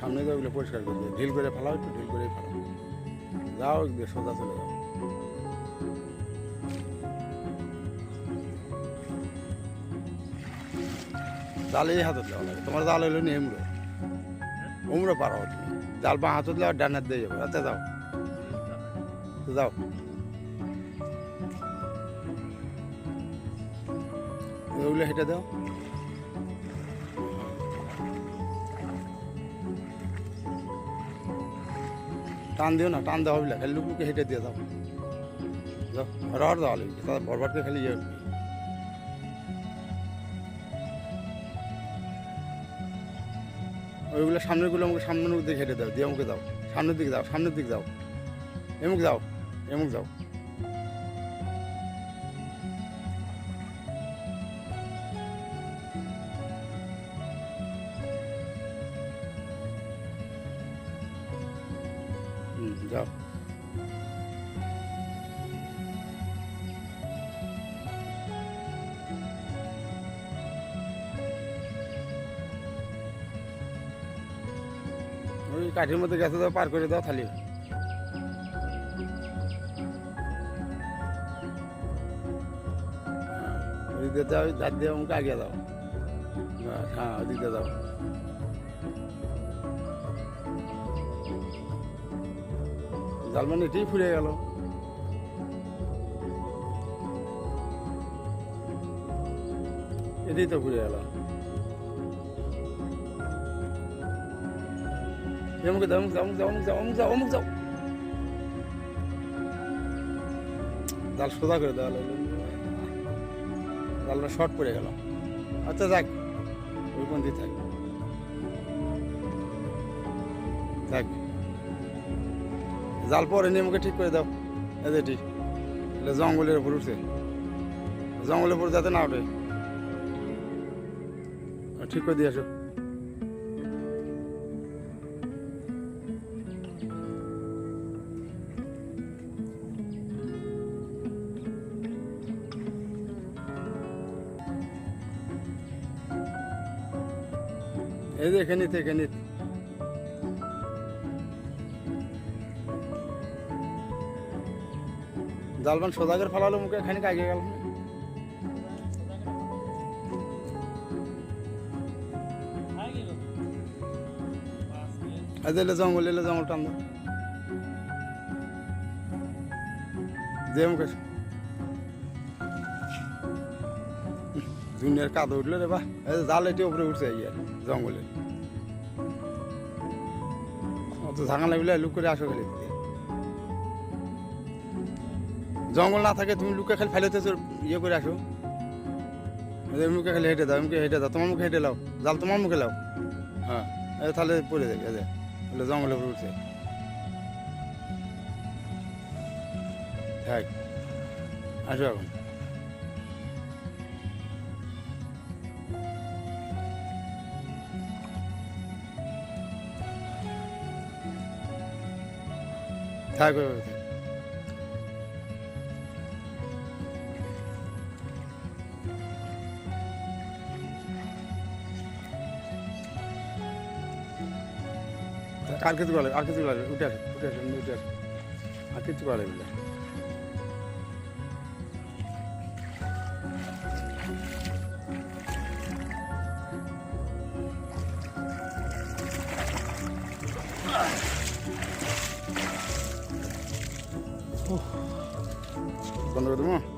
সামনে যাও ওগুলো পরিষ্কার করে দিও ঢিল করে ফেলাও, একটু ঢিল করে ফেলাও। যাও দিয়ে সোজা চলে যাও। জালে হাতত দেওয়া লাগে। তোমার জাল হইল নি এমরো উমরো পারো তুমি। জাল বা হাতত দেওয়া ডানার দিয়ে যাব। আচ্ছা যাও। যাও। ওগুলো হেঁটে দাও। টান দিও না, টান দেওয়া হবে খালি লুকুকে হেঁটে দিয়ে দাও। রড দেওয়া লাগবে তাদের ভরভরকে খালি ইয়ে ওইগুলো সামনেরগুলো আমাকে সামনের দিকে হেঁটে দাও, দিয়ে আমাকে দাও। সামনের দিকে দাও, সামনের দিকে দাও। এমুক দাও এমুক যাও যাও ওই কাঠির মধ্যে গেছে দাও পার করে দাও খালি ওই দিতে দাও দাঁত দিয়ে আমাকে আগে দাও। হ্যাঁ ওই দিতে দাও জাল মানে এটাই ফুরে গেল। এটাই তো ফুরে গেল। অমুক অমুক অমুক অমুক যাও অমুক যাও জাল সোজা করে দেওয়া লাগল জালটা শর্ট পড়ে গেল। আচ্ছা যাক ওই পন্থী থাক। থাক জাল পরে নিয়ে আমাকে ঠিক করে দাও। ঠিক এটা জঙ্গলের উপর উঠছে। জঙ্গলের উপর যাতে না ওঠে। ঠিক করে দিয়ে আসো। এই যে এখানে তো জালবান সোজা করে ফেলালো মুখে এখানে কাগে গেল। এলে জঙ্গল এলে জঙ্গল টান। যে মুখে। দুনিয়ার কাদা উঠল রে বা। জাল এটি উপরে উঠছে ইয়ার জঙ্গলে। অত ঝাঙা লাগলে লুক করে আসো খালি। জঙ্গল না থাকে, তুমি লুকে খেলে ফেলেতে ইয়ে করে আসো। মুখে খালি হেঁটে দাও মুখে হেঁটে দাও, তোমার মুখে হেঁটে লাও, জাল তোমার মুখে লাও। হ্যাঁ তাহলে পড়ে এই যে, তাহলে জঙ্গলে উঠছে। থাক, আসো এখন। থাক। আর কিছু বলে, আর কিছু বলে, উঠে আসো উঠে আসো উঠে আসো। আর কিছু বলে বলে বন্ধ করে